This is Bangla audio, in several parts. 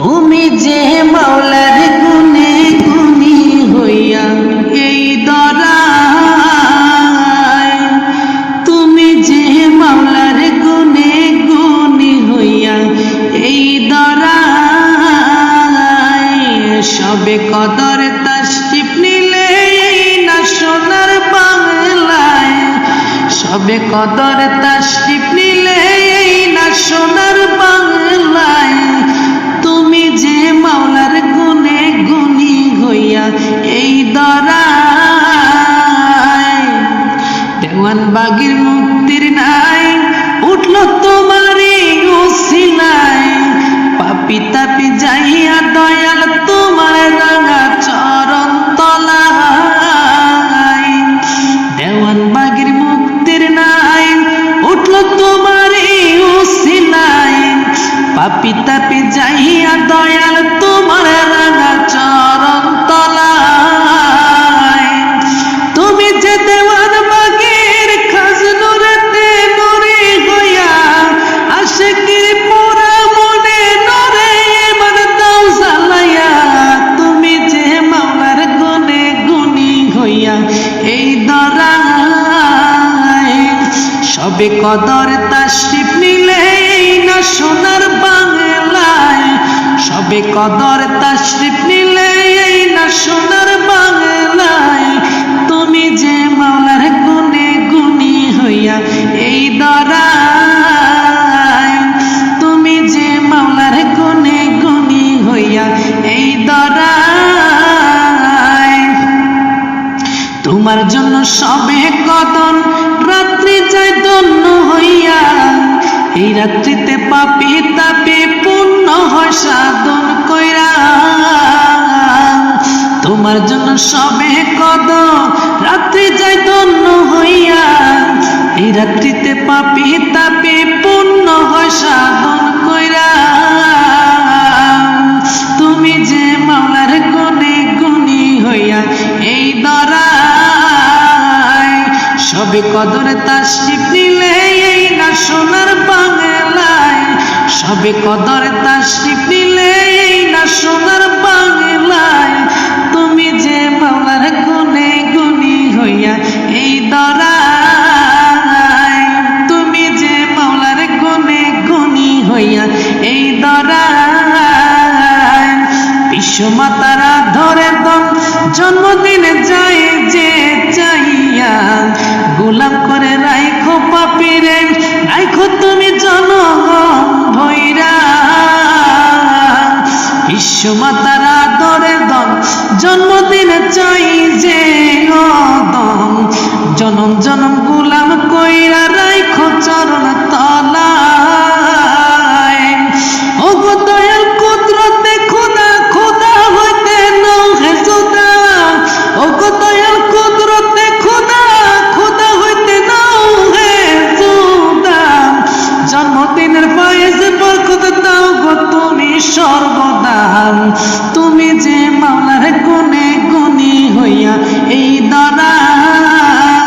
তুমি যে মাওলার গুনে গুনি হইয়া এই দরায়, তুমি যে মাওলার গুনে গুনি হইয়া এই দরায়, সবে কদর তাসটিপ নিলে না সোনার বাংলায়, সবে কদর তাসটিপ এই দরায় দেওয়ান বাগির মুক্তির নাই, উঠল তোমারই উসিলায়। পাপি তাপি যাইয়া দয়াল তোমার রাঙা চরণ তলায়। দেওয়ান বাগির মুক্তির নাই, উঠল তোমারই উসিলায়। পাপি তাপি যাইয়া দয়াল সবে কদর তাশরিফ নিলে না সোনার বাংলায়। সবে কদর তাশরিফ নিলে না সোনার বাংলায়। তুমি যে মাওলার গুনে গুনি হইয়া এই দরায়। তুমি যে মাওলার গুনে গুনি হইয়া এই দরায়। তোমার জন্য সবে কদন তোমার জন্য সবে কদম রাত্রি যায় দন্য হইয়া, এই রাত্রিতে পাপি তাপে পূর্ণ হয় সাধন কইরা। তুমি যে মাওলার গুনে গুনি হইয়া এই দরায় সবে কদর তাশরিফ নিলে এই না সোনার বাংলায়, সবে কদর বিশ্বমাতারা ধরে দম জন্মদিনে যায় যে চাইয়া গোলাপ করে রাইখো পাপিরে, রাইখো তুমি জনগণ ভৈরা। বিশ্বমাতারা ধরে দম জন্মদিনে চাই যে সর্বদা তুমি যে মাওলার কোনে গুনি হইয়া এই দরায়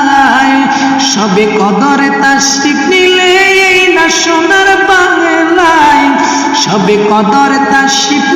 সবে কদরে তার নিলে এই না সোনার বাংলায়। সবে কদরে তার নিলে